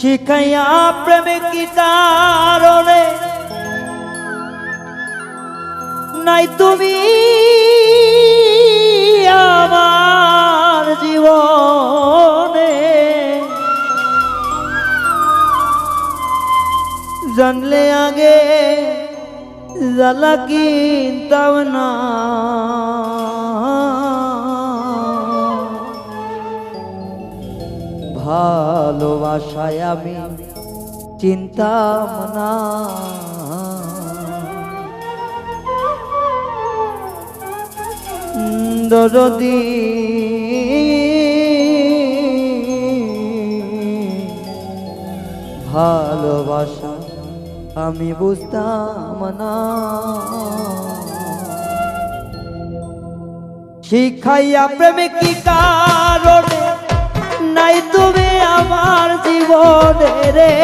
শিখাইয়া প্রেমে কি কারণে? নাই তুমি আমার জীবনে। জানলে আগে জ্বালা কিনতাম না। ভালোবাসায় আমি চিন্তাম না। দরদি। ভালোবাসা আমি বুঝতাম না। শিখাইয়া প্রেমে কি কারণে নাই তুমি আমার জীবনে রে।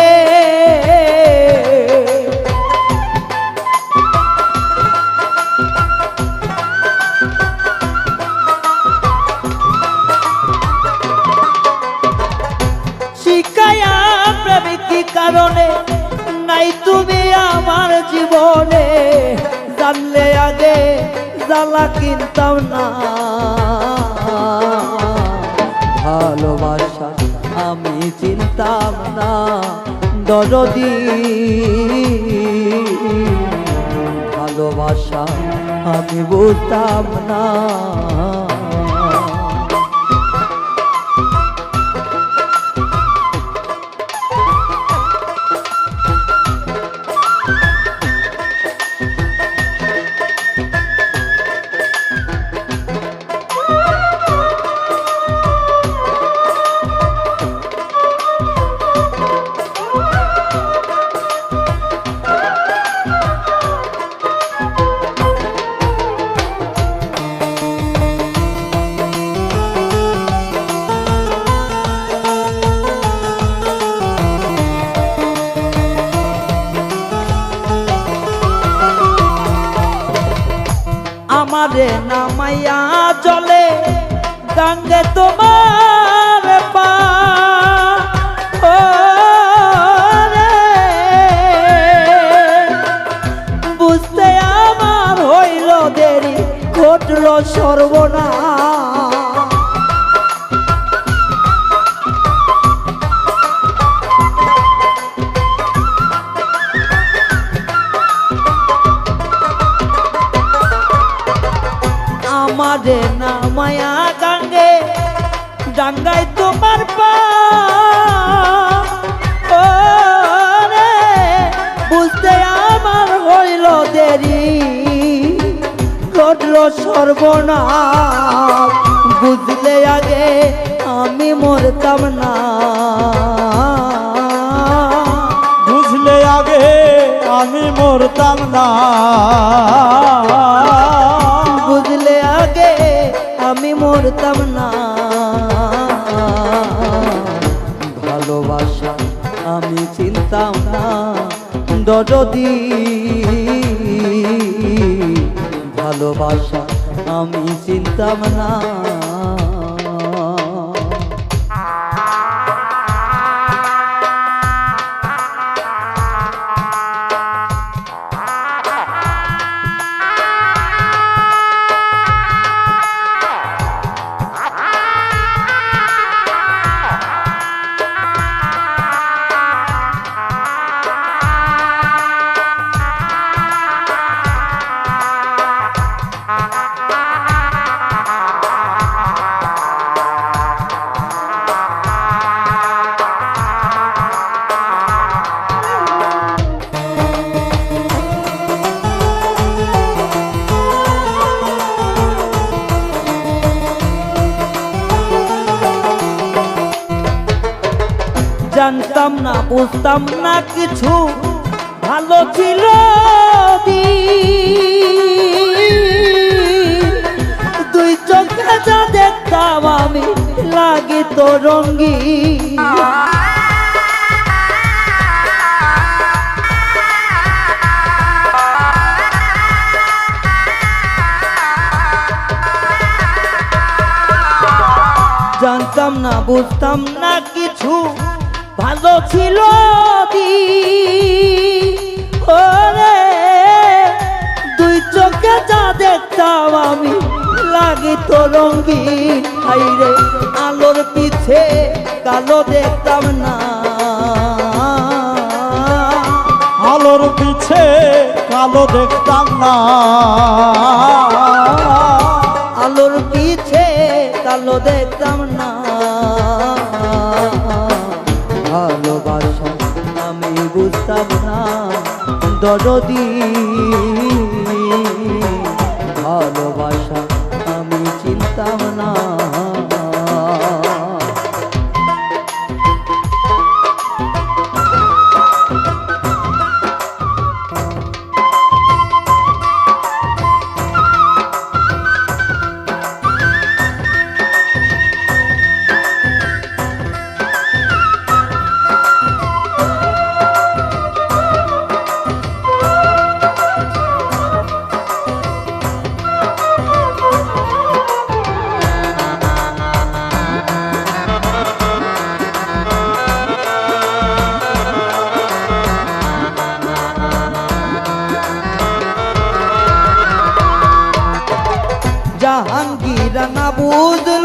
জীবনে? জানলে আগে জ্বালা কিনতাম না। দরদি ভালোবাসা আমি বুঝতাম না। আমারে নামাইয়া চলে গঙ্গে তোমার পা। বুঝতে আমার হইল দেরি ঘটল সর্বনা আমারে নামায়া গাঙ্গে ডাঙ্গায় তোমার পা। বুঝতে আমার হইল দেরি, ঘটল সর্বনাশ। বুঝলে আগে আমি মরতাম না। বুঝলে আগে আমি মরতাম না। আমি মরতাম না। ভালোবাসা আমি চিনতাম না। দরদি ভালোবাসা আমি চিনতাম না। জানতাম না, বুঝতাম না কিছু। ভালো ছিল। দুই চোখে যা দেখতাম আমি, লাগে তো রঙ্গি জানতাম না, বুঝতাম না কিছু। ভালো ছিল ওরে দুই চোখে যা দেখতাম আমি লাগিত রঙিন। হাইরে আলোর পিছে কালো দেখতাম না। আলোর পিছে কালো দেখতাম না। আলোর পিছে কালো দেখতাম বুঝতাম না দরদি জাহাঙ্গীর না